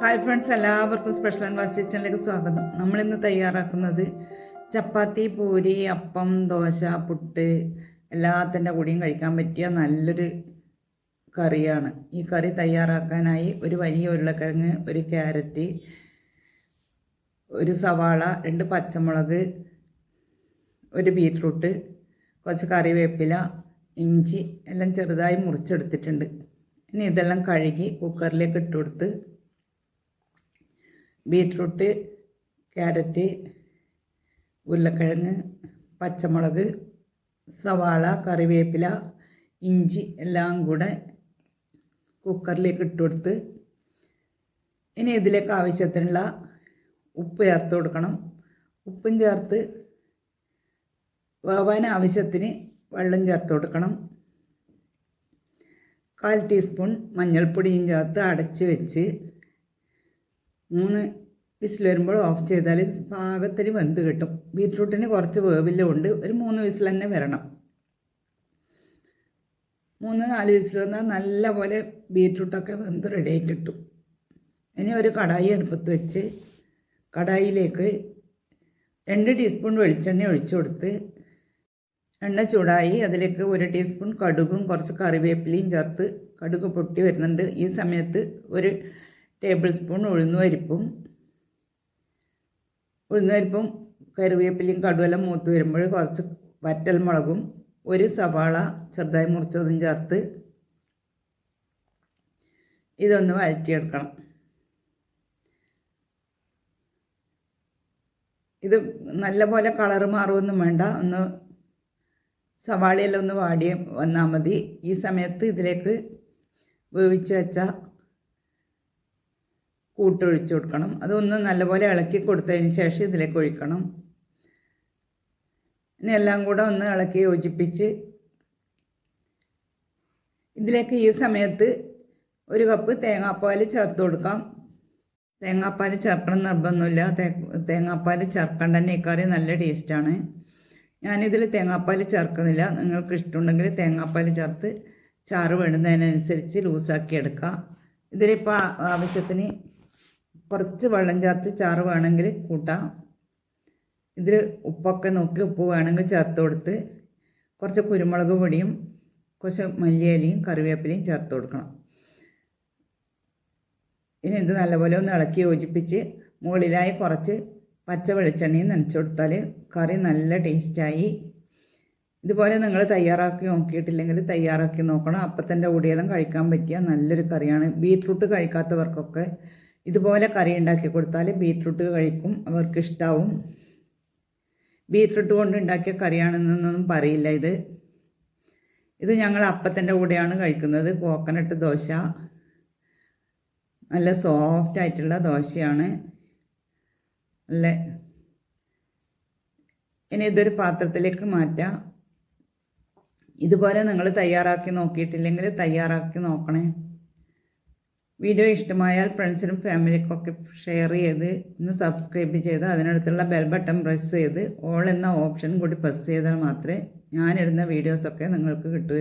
Hi friends എല്ലാവർക്കും special and വാസ് കിച്ചണിലേക്ക് സ്വാഗതം. നമ്മളിന്ന് തയ്യാറാക്കുന്നത് ചപ്പാത്തി പൂരി അപ്പം ദോശ പുട്ട് എല്ലാത്തിന്റെ കൂടിയും കഴിക്കാൻ പറ്റിയ നല്ലൊരു കറിയാണ്. ഈ കറി തയ്യാറാക്കാനായി ഒരു വലിയ ഉരുളക്കിഴങ്ങ് ഒരു ക്യാരറ്റ് ഒരു സവാള രണ്ട് പച്ചമുളക് ഒരു ബീറ്റ്റൂട്ട് കുറച്ച് കറിവേപ്പില ഇഞ്ചി എല്ലാം ചെറുതായി മുറിച്ചെടുത്തിട്ടുണ്ട്. ഇനി ഇതെല്ലാം കഴുകി കുക്കറിലേക്ക് ഇട്ട് കൊടുത്ത് ബീറ്റ്റൂട്ട് ക്യാരറ്റ് ഉരുളക്കിഴങ്ങ് പച്ചമുളക് സവാള കറിവേപ്പില ഇഞ്ചി എല്ലാം കൂടെ കുക്കറിലേക്ക് ഇട്ട് കൊടുത്ത് ഇനി ഇതിലേക്ക് ആവശ്യത്തിനുള്ള ഉപ്പ് ചേർത്ത് കൊടുക്കണം. ഉപ്പും ചേർത്ത് വേവാൻ ആവശ്യത്തിന് വെള്ളം ചേർത്ത് കൊടുക്കണം. കാൽ ടീസ്പൂൺ മഞ്ഞൾപ്പൊടിയും ചേർത്ത് അടച്ച് വെച്ച് മൂന്ന് വിസിൽ വരുമ്പോൾ ഓഫ് ചെയ്താൽ പാകത്തിന് വെന്ത് കിട്ടും. ബീറ്റ്റൂട്ടിന് കുറച്ച് വേവില്ലുണ്ട് ഒരു മൂന്ന് വിസിൽ തന്നെ വരണം. മൂന്ന് നാല് വിസിൽ വന്നാൽ നല്ല പോലെ ബീറ്റ്റൂട്ടൊക്കെ വെന്ത് റെഡിയായി കിട്ടും. ഇനി ഒരു കടായി അടുപ്പത്ത് വെച്ച് കടായിലേക്ക് രണ്ട് ടീസ്പൂൺ വെളിച്ചെണ്ണ ഒഴിച്ചു കൊടുത്ത് എണ്ണ ചൂടായി അതിലേക്ക് ഒരു ടീസ്പൂൺ കടുകും കുറച്ച് കറിവേപ്പിലയും ചേർത്ത് കടുക് പൊട്ടി വരുന്നുണ്ട്. ഈ സമയത്ത് ഒരു ടേബിൾ സ്പൂൺ ഉഴുന്നുപരിപ്പും ഉഴുന്നുപരിപ്പും കറിവേപ്പിലയും കടുവെല്ലാം മൂത്ത് വരുമ്പോൾ കുറച്ച് വറ്റൽ മുളകും ഒരു സവാള ചെറുതായി മുറിച്ചതും ചേർത്ത് ഇതൊന്ന് വഴറ്റിയെടുക്കണം. ഇത് നല്ലപോലെ കളറ് മാറുമൊന്നും വേണ്ട. ഒന്ന് സവാളയെല്ലാം ഒന്ന് വാടി വന്നാൽ മതി. ഈ സമയത്ത് ഇതിലേക്ക് വേവിച്ച് വെച്ച കൂട്ടൊഴിച്ച് കൊടുക്കണം. അതൊന്ന് നല്ലപോലെ ഇളക്കി കൊടുത്തതിന് ശേഷം ഇതിലേക്ക് ഒഴിക്കണം. ഇനി എല്ലാം കൂടെ ഒന്ന് ഇളക്കി യോജിപ്പിച്ച് ഇതിലേക്ക് ഈ സമയത്ത് ഒരു കപ്പ് തേങ്ങാപ്പാൽ ചേർത്ത് കൊടുക്കാം. തേങ്ങാപ്പാൽ ചേർക്കണം നിർബന്ധമില്ല. തേങ്ങാപ്പാൽ ചേർക്കേണ്ട തന്നെ ഈ നല്ല ടേസ്റ്റാണ് ഞാനിതിൽ തേങ്ങാപ്പാൽ ചേർക്കുന്നില്ല. നിങ്ങൾക്ക് ഇഷ്ടമുണ്ടെങ്കിൽ തേങ്ങാപ്പാൽ ചേർത്ത് ചാറ് വേണ്ടുന്നതിനനുസരിച്ച് ലൂസാക്കി എടുക്കാം. ഇതിലിപ്പോൾ ആവശ്യത്തിന് കുറച്ച് വെള്ളം ചേർത്ത് ചാറ് വേണമെങ്കിൽ കൂട്ടാം. ഇതിൽ ഉപ്പൊക്കെ നോക്കി ഉപ്പ് വേണമെങ്കിൽ ചേർത്ത് കൊടുത്ത് കുറച്ച് കുരുമുളക് പൊടിയും കുറച്ച് മല്ലിയിലയും കറിവേപ്പിലയും ചേർത്ത് കൊടുക്കണം. ഇനി ഇത് നല്ലപോലെ ഒന്ന് ഇളക്കി യോജിപ്പിച്ച് മുകളിലായി കുറച്ച് പച്ച വെളിച്ചെണ്ണയും നനച്ചു കൊടുത്താൽ കറി നല്ല ടേസ്റ്റായി ഇതുപോലെ നിങ്ങൾ തയ്യാറാക്കി നോക്കിയിട്ടില്ലെങ്കിൽ തയ്യാറാക്കി നോക്കണം. അപ്പത്തിന്റെ കൂടിയെല്ലാം കഴിക്കാൻ പറ്റിയ നല്ലൊരു കറിയാണ്. ബീറ്റ്റൂട്ട് കഴിക്കാത്തവർക്കൊക്കെ ഇതുപോലെ കറി ഉണ്ടാക്കി കൊടുത്താൽ ബീറ്റ്റൂട്ട് കഴിക്കും അവർക്ക് ഇഷ്ടാവും ബീറ്റ്റൂട്ട് കൊണ്ട് ഉണ്ടാക്കിയ കറിയാണെന്നൊന്നും പറയില്ല ഇത്. ഇത് ഞങ്ങൾ അപ്പത്തിന്റെ കൂടെയാണ് കഴിക്കുന്നത്. കോക്കനട്ട് ദോശ. നല്ല സോഫ്റ്റ് ആയിട്ടുള്ള ദോശയാണ്. നല്ല ഇനി ഇതൊരു പാത്രത്തിലേക്ക് മാറ്റാം. ഇതുപോലെ നിങ്ങൾ തയ്യാറാക്കി നോക്കിയിട്ടില്ലെങ്കിൽ തയ്യാറാക്കി നോക്കണേ. വീഡിയോ ഇഷ്ടമായാൽ ഫ്രണ്ട്സിനും ഫാമിലിക്കൊക്കെ ഷെയർ ചെയ്ത് ഒന്ന് സബ്സ്ക്രൈബ് ചെയ്ത് അതിനടുത്തുള്ള ബെൽ ബട്ടൺ പ്രസ് ചെയ്ത് ഓൾ എന്ന ഓപ്ഷൻ കൂടി പ്രസ് ചെയ്താൽ മാത്രമേ ഞാനിടുന്ന വീഡിയോസൊക്കെ നിങ്ങൾക്ക് കിട്ടൂ.